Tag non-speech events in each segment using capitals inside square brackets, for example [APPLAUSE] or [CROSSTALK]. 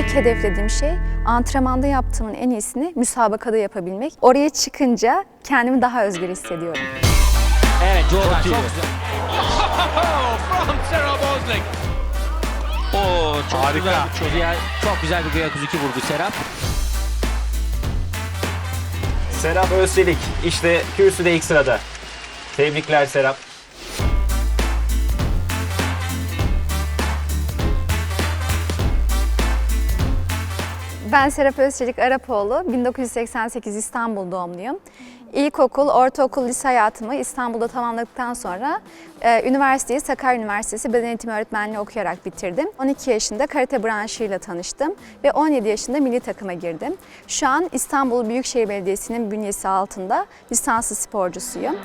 Tek hedeflediğim şey antrenmanda yaptığımın en iyisini müsabakada yapabilmek. Oraya çıkınca kendimi daha özgür hissediyorum. Evet Jordan çok, iyi. güzel. [LAUGHS] from Sarah Bosling. Oo, çok Harika. güzel bir güzel, çok güzel bir Guya 32 vurdu Serap. Serap Özçelik işte kürsüde ilk sırada. Tebrikler Serap. Ben Serap Özçelik Arapoğlu, 1988 İstanbul doğumluyum. İlkokul, ortaokul, lise hayatımı İstanbul'da tamamladıktan sonra e, üniversiteyi Sakarya Üniversitesi Beden Eğitimi Öğretmenliği okuyarak bitirdim. 12 yaşında karate branşıyla tanıştım ve 17 yaşında milli takıma girdim. Şu an İstanbul Büyükşehir Belediyesi'nin bünyesi altında lisanslı sporcusuyum.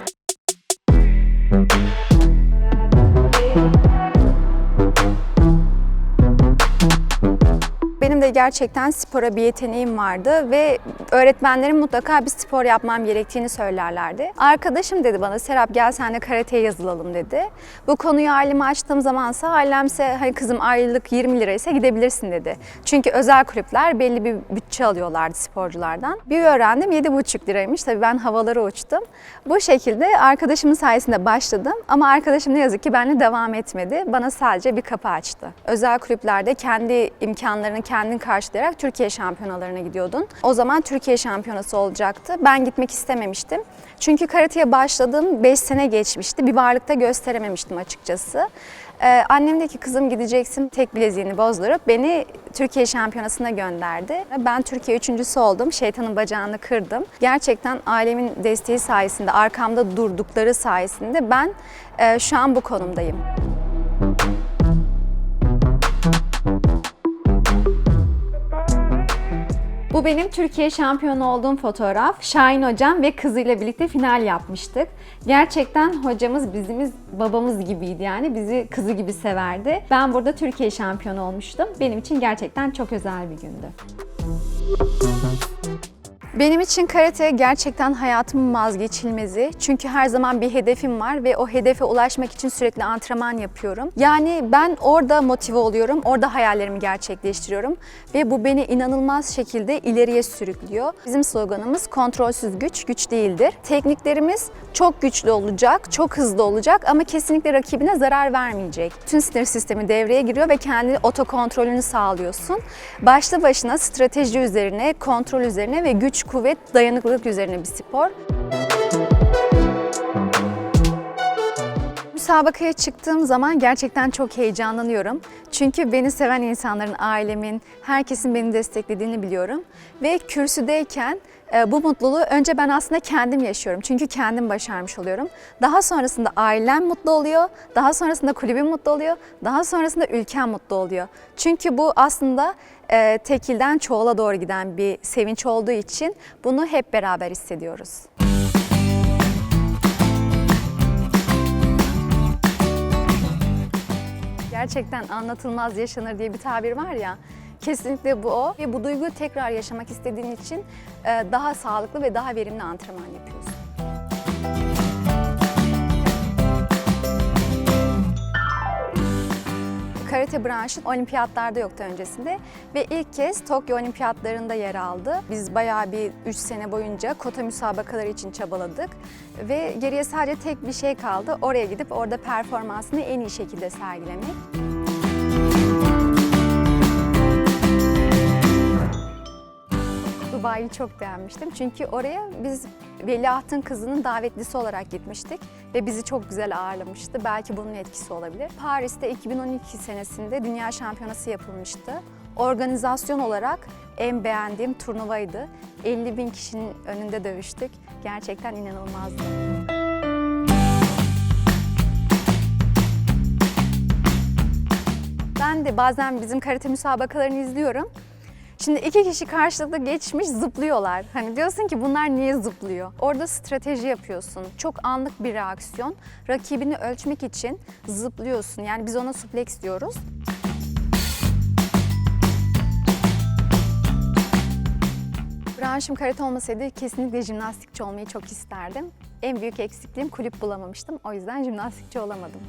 Benim de gerçekten spora bir yeteneğim vardı ve öğretmenlerim mutlaka bir spor yapmam gerektiğini söylerlerdi. Arkadaşım dedi bana Serap gel senle karateye yazılalım dedi. Bu konuyu aileme açtığım zamansa ailemse hani kızım aylık 20 liraysa gidebilirsin dedi. Çünkü özel kulüpler belli bir bütçe alıyorlardı sporculardan. Bir öğrendim 7,5 liraymış. Tabii ben havalara uçtum. Bu şekilde arkadaşımın sayesinde başladım ama arkadaşım ne yazık ki benimle devam etmedi. Bana sadece bir kapı açtı. Özel kulüplerde kendi imkanlarını kendin karşılayarak Türkiye şampiyonalarına gidiyordun. O zaman Türkiye şampiyonası olacaktı. Ben gitmek istememiştim. Çünkü karateye başladığım 5 sene geçmişti. Bir varlıkta gösterememiştim açıkçası. Ee, annem dedi ki kızım gideceksin tek bileziğini bozdurup beni Türkiye şampiyonasına gönderdi. Ben Türkiye üçüncüsü oldum. Şeytanın bacağını kırdım. Gerçekten ailemin desteği sayesinde, arkamda durdukları sayesinde ben e, şu an bu konumdayım. Bu benim Türkiye şampiyonu olduğum fotoğraf. Şahin hocam ve kızıyla birlikte final yapmıştık. Gerçekten hocamız bizimiz babamız gibiydi yani bizi kızı gibi severdi. Ben burada Türkiye şampiyonu olmuştum. Benim için gerçekten çok özel bir gündü. Benim için karate gerçekten hayatımın vazgeçilmezi. Çünkü her zaman bir hedefim var ve o hedefe ulaşmak için sürekli antrenman yapıyorum. Yani ben orada motive oluyorum, orada hayallerimi gerçekleştiriyorum ve bu beni inanılmaz şekilde ileriye sürüklüyor. Bizim sloganımız kontrolsüz güç, güç değildir. Tekniklerimiz çok güçlü olacak, çok hızlı olacak ama kesinlikle rakibine zarar vermeyecek. Tüm sinir sistemi devreye giriyor ve kendi otokontrolünü sağlıyorsun. Başlı başına strateji üzerine, kontrol üzerine ve güç, kuvvet, dayanıklılık üzerine bir spor. Müsabakaya çıktığım zaman gerçekten çok heyecanlanıyorum. Çünkü beni seven insanların, ailemin, herkesin beni desteklediğini biliyorum. Ve kürsüdeyken bu mutluluğu önce ben aslında kendim yaşıyorum. Çünkü kendim başarmış oluyorum. Daha sonrasında ailem mutlu oluyor. Daha sonrasında kulübüm mutlu oluyor. Daha sonrasında ülkem mutlu oluyor. Çünkü bu aslında e, tekilden çoğula doğru giden bir sevinç olduğu için bunu hep beraber hissediyoruz. Gerçekten anlatılmaz yaşanır diye bir tabir var ya. Kesinlikle bu o. Ve bu duyguyu tekrar yaşamak istediğin için e, daha sağlıklı ve daha verimli antrenman yapıyorsun. Karate branşı olimpiyatlarda yoktu öncesinde ve ilk kez Tokyo olimpiyatlarında yer aldı. Biz bayağı bir 3 sene boyunca kota müsabakaları için çabaladık ve geriye sadece tek bir şey kaldı. Oraya gidip orada performansını en iyi şekilde sergilemek. Dubai'yi çok beğenmiştim. Çünkü oraya biz Veliahtın kızının davetlisi olarak gitmiştik ve bizi çok güzel ağırlamıştı. Belki bunun etkisi olabilir. Paris'te 2012 senesinde Dünya Şampiyonası yapılmıştı. Organizasyon olarak en beğendiğim turnuvaydı. 50 bin kişinin önünde dövüştük. Gerçekten inanılmazdı. Ben de bazen bizim karate müsabakalarını izliyorum. Şimdi iki kişi karşılıklı geçmiş zıplıyorlar. Hani diyorsun ki bunlar niye zıplıyor? Orada strateji yapıyorsun. Çok anlık bir reaksiyon. Rakibini ölçmek için zıplıyorsun. Yani biz ona suplex diyoruz. Branşım karate olmasaydı kesinlikle jimnastikçi olmayı çok isterdim. En büyük eksikliğim kulüp bulamamıştım. O yüzden jimnastikçi olamadım.